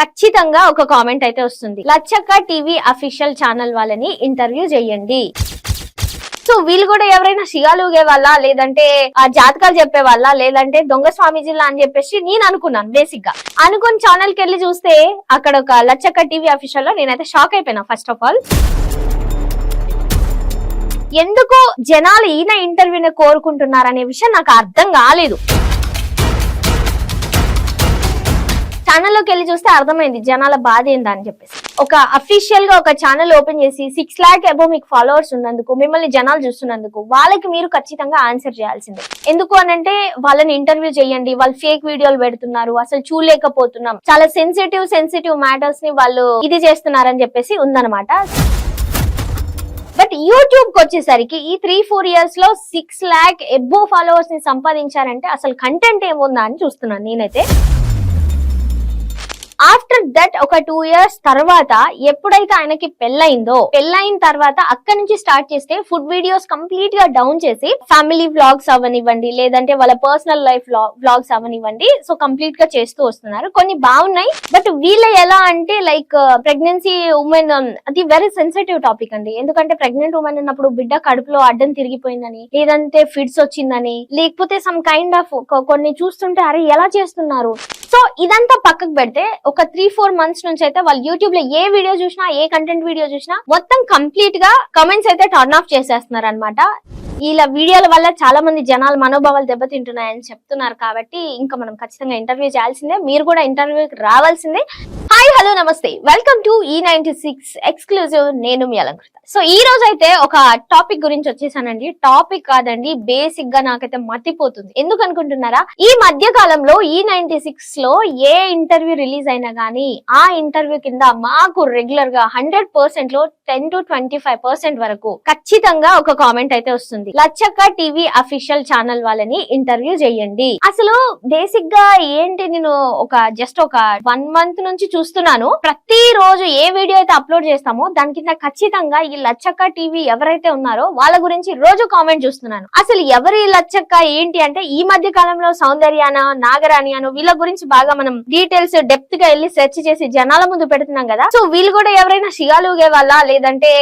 ఖచ్చితంగా ఒక కామెంట్ అయితే వస్తుంది. లచ్చక్క టీవీ అఫీషియల్ ఛానల్ వాళ్ళని ఇంటర్వ్యూ చేయండి. సో వీళ్ళు కూడా ఎవరైనా షిగాలు ఊగే వాళ్ళ లేదంటే ఆ జాతకాలు చెప్పే వాళ్ళ లేదంటే దొంగ స్వామీజీలా అని చెప్పేసి నేను అనుకున్నాను బేసిక్గా. అనుకుని ఛానల్కి వెళ్ళి చూస్తే అక్కడ ఒక లచ్చక్క టీవీ అఫీషియల్లో నేనైతే షాక్ అయిపోయినా ఫస్ట్ ఆఫ్ ఆల్ ఎందుకు జనాలు ఈయన ఇంటర్వ్యూని కోరుకుంటున్నారనే విషయం నాకు అర్థం కాలేదు. ఛానల్లోకి వెళ్ళి చూస్తే అర్థమైంది జనాల బాధ ఏందని చెప్పేసి. ఒక అఫీషియల్గా ఒక ఛానల్ ఓపెన్ చేసి సిక్స్ లాక్ అబో మీకు ఫాలోవర్స్ ఉన్నందుకు మిమ్మల్ని జనాలు చూస్తున్నందుకు వాళ్ళకి మీరు ఖచ్చితంగా ఆన్సర్ చేయాల్సిందే. ఎందుకు అనంటే వాళ్ళని ఇంటర్వ్యూ చేయండి వాళ్ళు ఫేక్ వీడియోలు పెడుతున్నారు అసలు చూడలేకపోతున్నాం. చాలా సెన్సిటివ్ సెన్సిటివ్ మ్యాటర్స్ని వాళ్ళు ఇది చేస్తున్నారని చెప్పేసి ఉందన్నమాట. బట్ యూట్యూబ్కి వచ్చేసరికి ఈ త్రీ ఫోర్ ఇయర్స్లో సిక్స్ లాక్ ఎబ్బో ఫాలోవర్స్ని సంపాదించారంటే అసలు కంటెంట్ ఏముందా అని చూస్తున్నాను నేనైతే. ఆఫ్టర్ దట్ ఒక టూ ఇయర్స్ తర్వాత ఎప్పుడైతే ఆయనకి పెళ్ళయిందో పెళ్ళైన తర్వాత అక్కడి నుంచి స్టార్ట్ చేస్తే ఫుడ్ వీడియోస్ కంప్లీట్గా డౌన్ చేసి ఫ్యామిలీ వ్లాగ్స్ అవనివ్వండి లేదంటే వాళ్ళ పర్సనల్ లైఫ్ వ్లాగ్స్ అవనివ్వండి. సో కంప్లీట్గా చేస్తూ వస్తున్నారు. కొన్ని బాగున్నాయి బట్ వీళ్ళ ఎలా అంటే లైక్ ప్రెగ్నెన్సీ ఉమెన్ అది వెరీ సెన్సిటివ్ టాపిక్ అండి. ఎందుకంటే ప్రెగ్నెంట్ ఉమెన్ ఉన్నప్పుడు బిడ్డ కడుపులో అడ్డం తిరిగిపోయిందని లేదంటే ఫిడ్స్ వచ్చిందని లేకపోతే సమ్ కైండ్ ఆఫ్ కొన్ని చూస్తుంటే అరే ఎలా చేస్తున్నారు? సో ఇదంతా పక్కకు పెడితే ఒక త్రీ ఫోర్ మంత్స్ నుంచి అయితే వాళ్ళు యూట్యూబ్లో ఏ వీడియో చూసినా ఏ కంటెంట్ వీడియో చూసినా మొత్తం కంప్లీట్గా కమెంట్స్ అయితే టర్న్ ఆఫ్ చేసేస్తున్నారు అనమాట ఇలా వీడియోల వల్ల చాలా మంది జనాల మనోభావాలు దెబ్బతింటున్నాయని చెప్తున్నారు కాబట్టి ఇంకా మనం ఖచ్చితంగా ఇంటర్వ్యూ చేయాల్సిందే. మీరు కూడా ఇంటర్వ్యూకి రావాల్సిందే. హలో నమస్తే. వెల్కమ్ టు ఈ నైన్టీ సిక్స్ ఎక్స్క్లూజివ్ నేను మీ అలంకృత. సో ఈ రోజు అయితే ఒక టాపిక్ గురించి వచ్చేసానండి. టాపిక్ కాదండి బేసిక్గా నాకైతే మతిపోతుంది. ఎందుకు అనుకుంటున్నారా ఈ మధ్య కాలంలో ఈ e నైన్టీ సిక్స్లో ఏ ఇంటర్వ్యూ రిలీజ్ అయినా గానీ ఆ ఇంటర్వ్యూ కింద మాకు రెగ్యులర్గా హండ్రెడ్ పర్సెంట్లో ten to twenty five percent వరకు ఖచ్చితంగా ఒక కామెంట్ అయితే వస్తుంది. లచ్చక్క టీవీ అఫీషియల్ ఛానల్ వాళ్ళని ఇంటర్వ్యూ చేయండి. అసలు బేసిక్గా ఏంటి? నేను ఒక జస్ట్ ఒక వన్ మంత్ నుంచి చూస్తున్నాను ప్రతి రోజు ఏ వీడియో అయితే అప్లోడ్ చేస్తామో దాని కింద ఖచ్చితంగా ఈ లచ్చక్క టీవీ ఎవరైతే ఉన్నారో వాళ్ళ గురించి రోజు కామెంట్ చూస్తున్నాను. అసలు ఎవరి లచ్చక్క? ఏంటి అంటే ఈ మధ్య కాలంలో సౌందర్యాన నాగరాణి అను వీళ్ళ గురించి బాగా మనం డీటెయిల్స్ డెప్త్గా వెళ్ళి సెర్చ్ చేసి జనాల ముందు పెడుతున్నాం కదా. సో వీళ్ళు కూడా ఎవరైనా శిగాలు ఊగే వాళ్ళ లేదంటే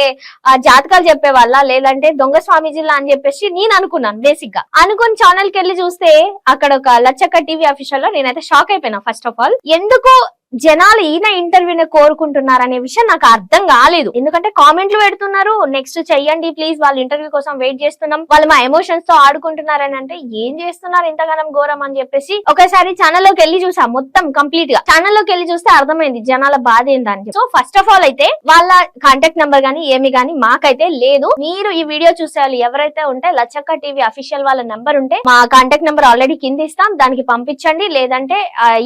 ఆ జాతకాలు చెప్పే వాళ్ళ లేదంటే దొంగ స్వామీజీలా అని చెప్పేసి నేను అనుకున్నాను బేసిక్గా. అనుకుని ఛానల్కి వెళ్ళి చూస్తే అక్కడ ఒక లచ్చక్క టీవీ అఫీషియల్లో నేనైతే షాక్ అయిపోయినా ఫస్ట్ ఆఫ్ ఆల్ ఎందుకు జనాలు ఈయన ఇంటర్వ్యూని కోరుకుంటున్నారు అనే విషయం నాకు అర్థం కాలేదు. ఎందుకంటే కామెంట్లు పెడుతున్నారు నెక్స్ట్ చెయ్యండి ప్లీజ్ వాళ్ళ ఇంటర్వ్యూ కోసం వెయిట్ చేస్తున్నాం. వాళ్ళు మా ఎమోషన్స్తో ఆడుకుంటున్నారని అంటే ఏం చేస్తున్నారు ఇంతగానం ఘోరం? అని చెప్పేసి ఒకసారి ఛానల్లోకి వెళ్ళి చూసా మొత్తం కంప్లీట్గా. ఛానల్లోకి వెళ్ళి చూస్తే అర్థమైంది జనాల బాధ ఏందని సో ఫస్ట్ ఆఫ్ ఆల్ అయితే వాళ్ళ కాంటాక్ట్ నెంబర్ గానీ ఏమి గానీ మాకైతే లేదు. మీరు ఈ వీడియో చూసే వాళ్ళు ఎవరైతే ఉంటే లచ్చక్క టీవీ అఫీషియల్ వాళ్ళ నెంబర్ ఉంటే మా కాంటాక్ట్ నెంబర్ ఆల్రెడీ కింద ఇస్తాం. దానికి పంపించండి. లేదంటే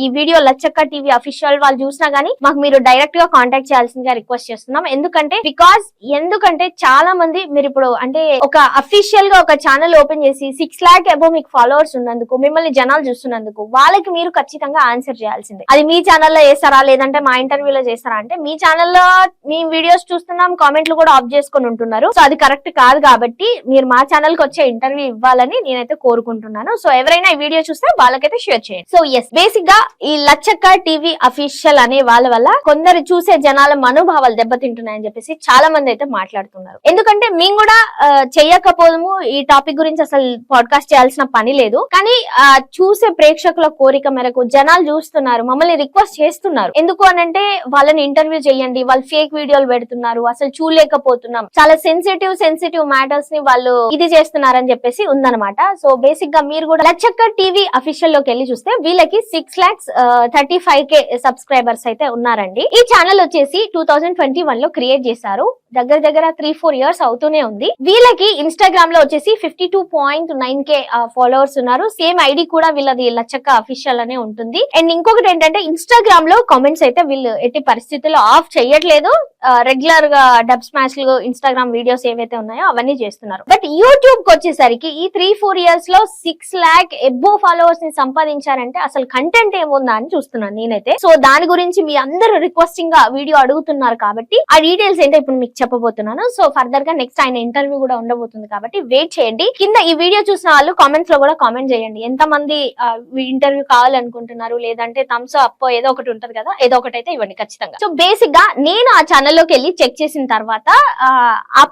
ఈ వీడియో లచ్చక్క టీవీ అఫీషియల్ వాళ్ళు చూసినా గానీ మాకు మీరు డైరెక్ట్గా కాంటాక్ట్ చేయాల్సిందిగా రిక్వెస్ట్ చేస్తున్నాం. ఎందుకంటే బికాస్ ఎందుకంటే చాలా మంది మీరు ఇప్పుడు అంటే ఒక అఫీషియల్గా ఒక ఛానల్ ఓపెన్ చేసి సిక్స్ లాక్ అబో మీకు ఫాలోవర్స్ ఉన్నందుకు మిమ్మల్ని జనాలు చూస్తున్నందుకు వాళ్ళకి మీరు ఖచ్చితంగా ఆన్సర్ చేయాల్సిందే. అది మీ ఛానల్లో చేస్తారా లేదంటే మా ఇంటర్వ్యూలో చేస్తారా అంటే మీ ఛానల్లో మీ వీడియోస్ చూస్తున్నాం కామెంట్లు కూడా ఆఫ్ చేసుకొని ఉంటున్నారు. సో అది కరెక్ట్ కాదు కాబట్టి మీరు మా ఛానల్కి వచ్చే ఇంటర్వ్యూ ఇవ్వాలని నేనైతే కోరుకుంటున్నాను. సో ఎవరైనా ఈ వీడియో చూస్తే వాళ్ళకైతే షేర్ చేయండి. సో ఎస్ బేసిక్గా ఈ లచ్చక్క టీవీ అఫీషియల్ అనే వాళ్ళ వల్ల కొందరు చూసే జనాల మనోభావాలు దెబ్బతింటున్నాయని చెప్పేసి చాలా మంది అయితే మాట్లాడుతున్నారు. ఎందుకంటే మేము కూడా చెయ్యకపోదము ఈ టాపిక్ గురించి అసలు పాడ్కాస్ట్ చేయాల్సిన పని లేదు. కానీ చూసే ప్రేక్షకుల కోరిక మేరకు జనాలు చూస్తున్నారు మమ్మల్ని రిక్వెస్ట్ చేస్తున్నారు. ఎందుకు అనంటే వాళ్ళని ఇంటర్వ్యూ చేయండి వాళ్ళు ఫేక్ వీడియోలు పెడుతున్నారు అసలు చూడలేకపోతున్నాం. చాలా సెన్సిటివ్ సెన్సిటివ్ మ్యాటర్స్ని వాళ్ళు ఇది చేస్తున్నారని చెప్పేసి ఉందన్నమాట. సో బేసిక్గా మీరు కూడా లచ్చక్క టీవీ అఫీషియల్లోకి వెళ్ళి చూస్తే వీళ్ళకి six lakhs thirty five K subscribers అయితే ఉన్నారండి. ఈ ఛానల్ వచ్చేసి టూ థౌజండ్ ట్వంటీ వన్లో క్రియేట్ చేశారు. దగ్గర దగ్గర త్రీ ఫోర్ ఇయర్స్ అవుతూనే ఉంది. వీళ్ళకి ఇన్స్టాగ్రామ్లో వచ్చేసి fifty two point nine K followers ఉన్నారు. సేమ్ ఐడి కూడా వీళ్ళది లచ్చక్క అఫీషియల్ అనే ఉంటుంది. అండ్ ఇంకొకటి ఏంటంటే ఇన్స్టాగ్రామ్లో కామెంట్స్ అయితే వీళ్ళు ఎట్టి పరిస్థితుల్లో ఆఫ్ చేయట్లేదు. రెగ్యులర్గా డబ్ స్మాష్ ఇన్స్టాగ్రామ్ వీడియోస్ ఏవైతే ఉన్నాయో అవన్నీ చేస్తున్నారు. బట్ యూట్యూబ్కి వచ్చేసరికి ఈ త్రీ ఫోర్ ఇయర్స్లో సిక్స్ లాక్ ఎబ్బో ఫాలోవర్స్ని సంపాదించారంటే అసలు కంటెంట్ ఏముందా అని చూస్తున్నాను నేనైతే. సో దాని గురించి మీ అందరూ రిక్వెస్టింగ్గా వీడియో అడుగుతున్నారు కాబట్టి ఆ డీటెయిల్స్ ఏంటో ఇప్పుడు మీకు చెప్పబోతున్నాను. సో ఫర్దర్గా నెక్స్ట్ ఆయన ఇంటర్వ్యూ కూడా ఉండబోతుంది కాబట్టి వెయిట్ చేయండి. కింద ఈ వీడియో చూసిన వాళ్ళు కామెంట్స్లో కూడా కామెంట్ చేయండి. ఎంత మంది ఇంటర్వ్యూ కావాలనుకుంటున్నారు? లేదంటే థమ్స్ అప్ ఏదో ఒకటి ఉంటది కదా ఏదో ఒకటి అయితే ఇవ్వండి ఖచ్చితంగా. సో బేసిక్గా నేను ఆ ఛానల్లోకి వెళ్ళి చెక్ చేసిన తర్వాత ఆ,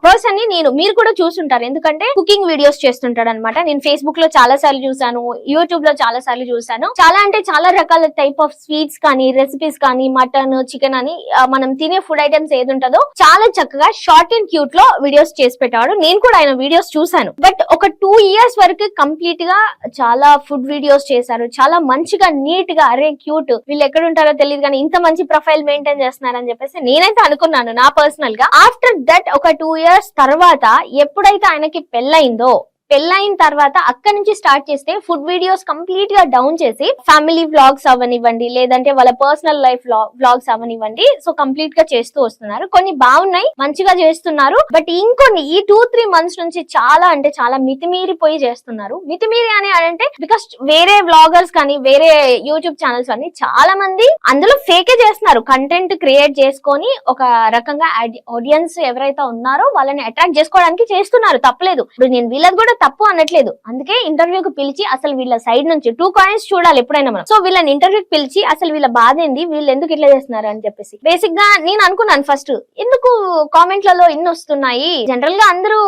పర్సన్ని నేను మీరు కూడా చూసుంటారు. ఎందుకంటే కుకింగ్ వీడియోస్ చేస్తుంటాడు అనమాట నేను ఫేస్బుక్లో చాలా సార్లు చూసాను యూట్యూబ్లో చాలా సార్లు చూసాను చాలా అంటే చాలా రకాల టైప్ ఆఫ్ స్వీట్స్ కానీ రెసిపీస్ కానీ మటన్ చికెన్ అని మనం తినే ఫుడ్ ఐటమ్స్ ఏది ఉంటుందో చాలా చక్కగా షార్ట్ అండ్ క్యూట్లో వీడియోస్ చేసి పెట్టాడు నేను కూడా ఆయన వీడియోస్ చూసాను బట్ ఒక టూ ఇయర్స్ వరకు కంప్లీట్గా చాలా ఫుడ్ వీడియోస్ చేశారు. చాలా మంచిగా నీట్గా అరే క్యూట్ వీళ్ళు ఎక్కడ ఉంటారో తెలియదు కానీ ఇంత మంచి ప్రొఫైల్ మెయింటైన్ చేస్తున్నారని చెప్పేసి నేనైతే అనుకున్నాను నా పర్సనల్గా. ఆఫ్టర్ దట్ ఒక టూ ఇయర్స్ తర్వాత ఎప్పుడైతే ఆయనకి పెళ్ళయిందో పెళ్ళైన తర్వాత అక్కడి నుంచి స్టార్ట్ చేస్తే ఫుడ్ వీడియోస్ కంప్లీట్గా డౌన్ చేసి ఫ్యామిలీ వ్లాగ్స్ అవనివ్వండి లేదంటే వాళ్ళ పర్సనల్ లైఫ్ వ్లాగ్స్ అవనివ్వండి సో కంప్లీట్గా చేస్తూ వస్తున్నారు. కొన్ని బాగున్నాయి మంచిగా చేస్తున్నారు. బట్ ఇంకొన్ని ఈ టూ త్రీ మంత్స్ నుంచి చాలా అంటే చాలా మితిమీరిపోయి చేస్తున్నారు. మితిమీరి అని అంటే బికాస్ వేరే వ్లాగర్స్ కానీ వేరే యూట్యూబ్ ఛానల్స్ అన్ని చాలా మంది అందులో ఫేకే చేస్తున్నారు. కంటెంట్ క్రియేట్ చేసుకొని ఒక రకంగా ఆడియన్స్ ఎవరైతే ఉన్నారో వాళ్ళని అట్రాక్ట్ చేసుకోవడానికి చేస్తున్నారు. తప్పలేదు. ఇప్పుడు నేను వీళ్ళది కూడా తప్పు అనట్లేదు. అందుకే ఇంటర్వ్యూకి పిలిచి అసలు వీళ్ళ సైడ్ నుంచి టూ కాయిన్స్ చూడాలి ఎప్పుడైనా మనం. సో వీళ్ళని ఇంటర్వ్యూకి పిలిచి అసలు వీళ్ళ బాధ ఏంది? వీళ్ళు ఎందుకు ఇట్లా చేస్తున్నారు అని చెప్పేసి. బేసిక్గా నేను అనుకున్నాను ఫస్ట్ ఎందుకు కామెంట్లలో ఇన్ని వస్తున్నాయి? జనరల్గా అందరూ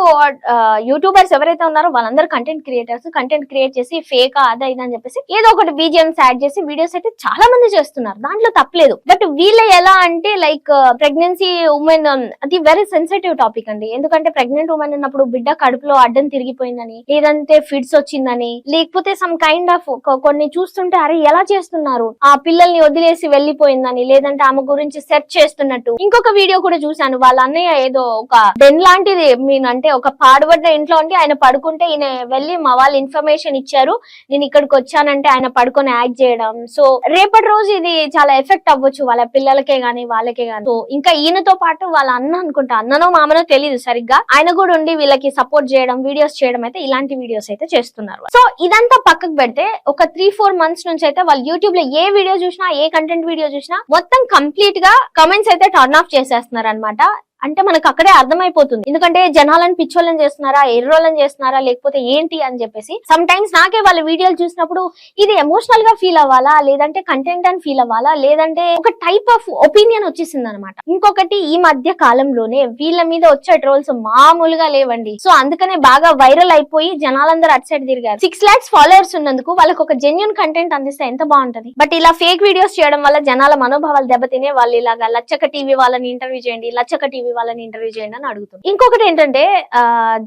యూట్యూబర్స్ ఎవరైతే ఉన్నారో వాళ్ళందరూ కంటెంట్ క్రియేటర్స్ కంటెంట్ క్రియేట్ చేసి ఫేక్ అదా ఇది అని చెప్పేసి ఏదో ఒకటి బీజిఎంస్ యాడ్ చేసి వీడియోస్ అయితే చాలా మంది చేస్తున్నారు. దాంట్లో తప్పలేదు. బట్ వీళ్ళ ఎలా అంటే లైక్ ప్రెగ్నెన్సీ ఉమెన్ అది వెరీ సెన్సిటివ్ టాపిక్ అండి. ఎందుకంటే ప్రెగ్నెంట్ ఉమెన్ ఉన్నప్పుడు బిడ్డ కడుపులో అడ్డం తిరిగిపోయింది వచ్చిందని లేదంటే ఫిట్స్ వచ్చిందని లేకపోతే సమ్ కైండ్ ఆఫ్ కొన్ని చూస్తుంటే అరే ఎలా చేస్తున్నారు? ఆ పిల్లల్ని వదిలేసి వెళ్ళిపోయిందని లేదంటే ఆమె గురించి సెర్చ్ చేస్తున్నట్టు. ఇంకొక వీడియో కూడా చూశాను. వాళ్ళ అన్నయ్య ఏదో ఒక డెన్ లాంటిది మీన్ అంటే ఒక పాడుబడ్డ ఇంట్లో ఉండి ఆయన పడుకుంటే ఈయన వెళ్ళి మా వాళ్ళు ఇన్ఫర్మేషన్ ఇచ్చారు. నేను ఇక్కడికి వచ్చానంటే ఆయన పడుకొని యాక్ట్ చేయడం. సో రేపటి రోజు ఇది చాలా ఎఫెక్ట్ అవ్వచ్చు వాళ్ళ పిల్లలకే గానీ వాళ్ళకే గానీ. సో ఇంకా ఈయనతో పాటు వాళ్ళ అన్న అనుకుంటా. అన్ననో మామనో తెలియదు సరిగ్గా. ఆయన కూడా ఉండి వీళ్ళకి సపోర్ట్ చేయడం వీడియోస్ చేయడం అయితే ఇలాంటి వీడియోస్ అయితే చేస్తున్నారు. సో ఇదంతా పక్కకు పెడితే ఒక త్రీ ఫోర్ మంత్స్ నుంచి అయితే వాళ్ళు యూట్యూబ్లో ఏ వీడియో చూసినా ఏ కంటెంట్ వీడియో చూసినా మొత్తం కంప్లీట్గా కమెంట్స్ అయితే టర్న్ ఆఫ్ చేసేస్తున్నారు అనమాట అంటే మనకు అక్కడే అర్థమైపోతుంది. ఎందుకంటే జనాలను పిచ్చోళ్ళని చేస్తున్నారా ఎర్రోళ్ళని చేస్తున్నారా లేకపోతే ఏంటి అని చెప్పేసి సమ్ టైమ్స్ నాకే వాళ్ళ వీడియోలు చూసినప్పుడు ఇది ఎమోషనల్గా ఫీల్ అవ్వాలా లేదంటే కంటెంట్ అని ఫీల్ అవ్వాలా లేదంటే ఒక టైప్ ఆఫ్ ఒపీనియన్ వచ్చేసింది అనమాట ఇంకొకటి ఈ మధ్య కాలంలోనే వీళ్ళ మీద వచ్చే ట్రోల్స్ మామూలుగా లేవండి. సో అందుకనే బాగా వైరల్ అయిపోయి జనాలందరూ అటు సైడ్ తిరిగారు. సిక్స్ లాక్స్ ఫాలోవర్స్ ఉన్నందుకు వాళ్ళకి ఒక జెన్యున్ కంటెంట్ అందిస్తే ఎంత బాగుంటది? బట్ ఇలా ఫేక్ వీడియోస్ చేయడం వల్ల జనాల మనోభావాలు దెబ్బతినే వాళ్ళు ఇలాగా లచ్చక టీవీ వాళ్ళని ఇంటర్వ్యూ చేయండి లచ్చక టీవీ వాళ్ళని ఇంటర్వ్యూ చేయండి అని అడుగుతుంది ఇంకొకటి ఏంటంటే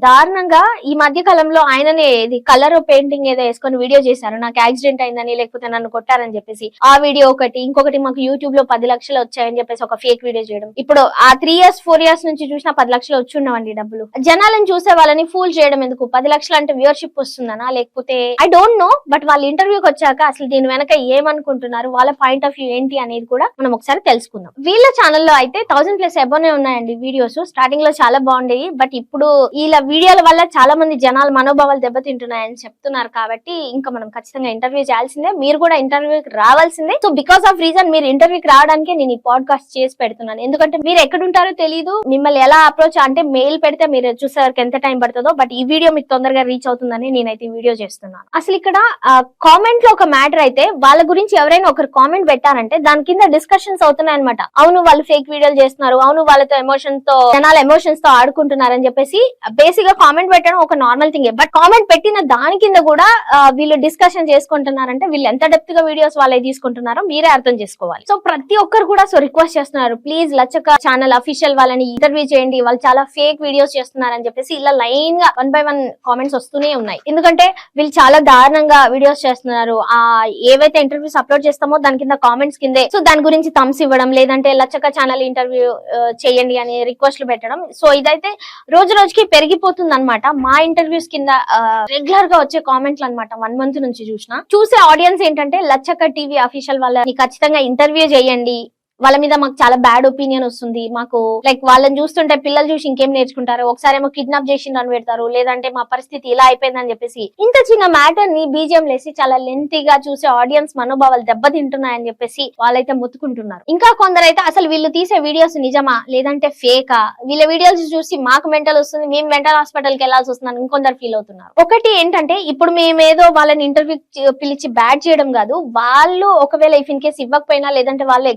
దారుణంగా ఈ మధ్య కాలంలో ఆయననే ఇది కలర్ పెయింటింగ్ ఏదో వేసుకొని వీడియో చేశారు. నాకు యాక్సిడెంట్ అయిందని లేకపోతే నన్ను కొట్టారని చెప్పేసి. ఆ వీడియో ఒకటి ఇంకొకటి మాకు యూట్యూబ్లో పది లక్షలు వచ్చాయని చెప్పేసి ఒక ఫేక్ వీడియో చేయడం. ఇప్పుడు ఆ త్రీ ఇయర్స్ ఫోర్ ఇయర్స్ నుంచి చూసిన పది లక్షలు వచ్చి ఉండవండి డబ్బులు. జనాలను చూసే వాళ్ళని ఫూల్ చేయడం ఎందుకు? పది లక్షలు అంటే వ్యూవర్షిప్ వస్తుందనా? లేకపోతే ఐ డోంట్ నో బట్ వాళ్ళ ఇంటర్వ్యూకి వచ్చాక అసలు దీని వెనక ఏమనుకుంటున్నారు? వాళ్ళ పాయింట్ ఆఫ్ వ్యూ ఏంటి అనేది కూడా మనం ఒకసారి తెలుసుకుందాం. వీళ్ళ ఛానల్లో అయితే థౌసండ్ ప్లస్ ఎబోనే ఉన్నాయండి వీడియోస్ స్టార్టింగ్లో చాలా బాగుండేవి బట్ ఇప్పుడు ఇలా వీడియోల వల్ల చాలా మంది జనాల మనోభావాలు దెబ్బతింటున్నాయని చెప్తున్నారు కాబట్టి ఇంకా మనం ఖచ్చితంగా ఇంటర్వ్యూ చేయాల్సిందే. మీరు కూడా ఇంటర్వ్యూకి రావాల్సిందే. సో బికాస్ ఆఫ్ రీజన్ మీరు ఇంటర్వ్యూకి రావడానికి నేను ఈ పాడ్కాస్ట్ చేసి పెడుతున్నాను. ఎందుకంటే మీరు ఎక్కడుంటారో తెలియదు మిమ్మల్ని ఎలా అప్రోచ్ అంటే మెయిల్ పెడితే మీరు చూసేవారికి ఎంత టైం పడుతుందో బట్ ఈ వీడియో మీకు తొందరగా రీచ్ అవుతుందని నేనైతే ఈ వీడియో చేస్తున్నాను. అసలు ఇక్కడ కామెంట్లో ఒక మ్యాటర్ అయితే వాళ్ళ గురించి ఎవరైనా ఒకరు కామెంట్ పెట్టారంటే దాని కింద డిస్కషన్స్ అవుతున్నాయి అనమాట అవును వాళ్ళు ఫేక్ వీడియోలు చేస్తున్నారు. అవును వాళ్ళతో ఎమోషన్ తో జనాలు ఎమోషన్స్తో ఆడుకుంటున్నారని చెప్పేసి uh, బేసిక్గా కామెంట్ పెట్టడం ఒక నార్మల్ థింగ్ బట్ కామెంట్ పెట్టిన దాని కింద కూడా uh, వీళ్ళు డిస్కషన్ చేసుకుంటున్నారంటే వీళ్ళు ఎంత డెప్త్గా వీడియోస్ వాళ్ళే తీసుకుంటున్నారో మీరే అర్థం చేసుకోవాలి. సో ప్రతి ఒక్కరు కూడా సో రిక్వెస్ట్ చేస్తున్నారు. ప్లీజ్ లచ్చక ఛానల్ అఫీషియల్ వాళ్ళని ఇంటర్వ్యూ చేయండి. వాళ్ళు చాలా ఫేక్ వీడియోస్ చేస్తున్నారని చెప్పేసి ఇలా లైన్గా వన్ బై వన్ కామెంట్స్ వస్తూనే ఉన్నాయి. ఎందుకంటే వీళ్ళు చాలా దారుణంగా వీడియోస్ చేస్తున్నారు. ఆ ఏవైతే ఇంటర్వ్యూస్ అప్లోడ్ చేస్తామో దాని కింద కామెంట్స్ కిందే. సో దాని గురించి థమ్స్ ఇవ్వడం లేదంటే లచ్చక ఛానల్ ఇంటర్వ్యూ చేయండి అని రిక్వెస్ట్లు పెట్టడం. సో ఇదైతే రోజు రోజుకి పెరిగిపోతుంది అనమాట మా ఇంటర్వ్యూస్ కింద రెగ్యులర్గా వచ్చే కామెంట్లు అన్నమాట. వన్ మంత్ నుంచి చూసిన. చూసే ఆడియన్స్ ఏంటంటే లచ్చక్క టీవీ అఫీషియల్ వాళ్ళని ఖచ్చితంగా ఇంటర్వ్యూ చేయండి. వాళ్ళ మీద మాకు చాలా బ్యాడ్ ఒపీనియన్ వస్తుంది. మాకు లైక్ వాళ్ళని చూస్తుంటే పిల్లలు చూసి ఇంకేం నేర్చుకుంటారు? ఒకసారి ఏమో కిడ్నాప్ చేసి అని పెడతారు. లేదంటే మా పరిస్థితి ఇలా అయిపోయిందని చెప్పేసి ఇంత చిన్న మ్యాటర్ని బీజిఎం లేసి చాలా లెంతీగా చూసే ఆడియన్స్ మనోభావాలు దెబ్బతింటున్నాయని చెప్పేసి వాళ్ళైతే ముత్తుకుంటున్నారు. ఇంకా కొందరైతే అసలు వీళ్ళు తీసే వీడియోస్ నిజమా? లేదంటే ఫేకా వీళ్ళ వీడియోస్ చూసి మాకు మెంటల్ వస్తుంది మేము మెంటల్ హాస్పిటల్కి వెళ్ళాల్సి వస్తుందని ఇంకొందరు ఫీల్ అవుతున్నారు. ఒకటి ఏంటంటే ఇప్పుడు మేమేదో వాళ్ళని ఇంటర్వ్యూ పిలిచి బ్యాడ్ చేయడం కాదు. వాళ్ళు ఒకవేళ ఇఫ్ ఇన్ కేస్ ఇవ్వకపోయినా లేదంటే వాళ్ళు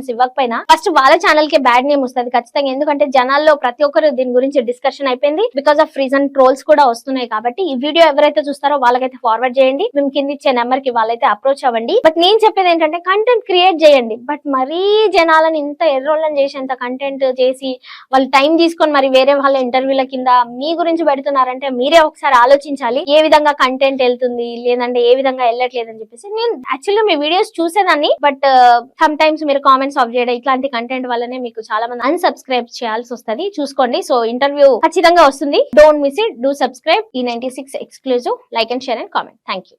ఎక్స్ప్లెనేషన్స్ ఇవ్వకపోయినా ఫస్ట్ వాళ్ళ ఛానల్కి బ్యాడ్ నేమ్ వస్తుంది ఖచ్చితంగా. ఎందుకంటే జనాల్లో ప్రతి ఒక్కరు దీని గురించి డిస్కషన్ అయిపోయింది. బికాస్ ఆఫ్ రీజన్ ట్రోల్స్ కూడా వస్తున్నాయి కాబట్టి ఈ వీడియో ఎవరైతే చూస్తారో వాళ్ళకైతే ఫార్వర్డ్ చేయండి. మేము కింద ఇచ్చే నెంబర్కి వాళ్ళైతే అప్రోచ్ అవ్వండి. బట్ నేను చెప్పేది ఏంటంటే కంటెంట్ క్రియేట్ చేయండి. బట్ మరీ జనాలను ఇంత ఎర్రోళ్ళని చేసేంత కంటెంట్ చేసి వాళ్ళు టైం తీసుకొని మరి వేరే వాళ్ళ ఇంటర్వ్యూల కింద మీ గురించి పెడుతున్నారంటే మీరే ఒకసారి ఆలోచించాలి. ఏ విధంగా కంటెంట్ వెళ్తుంది? లేదంటే ఏ విధంగా వెళ్ళట్లేదు అని చెప్పేసి. నేను యాక్చువల్గా మీ వీడియోస్ చూసేదాన్ని. బట్ సమ్ టైమ్స్ మీరు కామెంట్స్ ఆఫ్ చేయడం ఇట్లాంటి కంటెంట్ వల్లనే మీకు చాలా మంది అన్సబ్స్క్రైబ్ చేయాల్సి వస్తుంది. చూసుకోండి. సో ఇంటర్వ్యూ ఖచ్చితంగా వస్తుంది. Don't miss it do subscribe ఈ ninety six exclusive like and share and comment thank you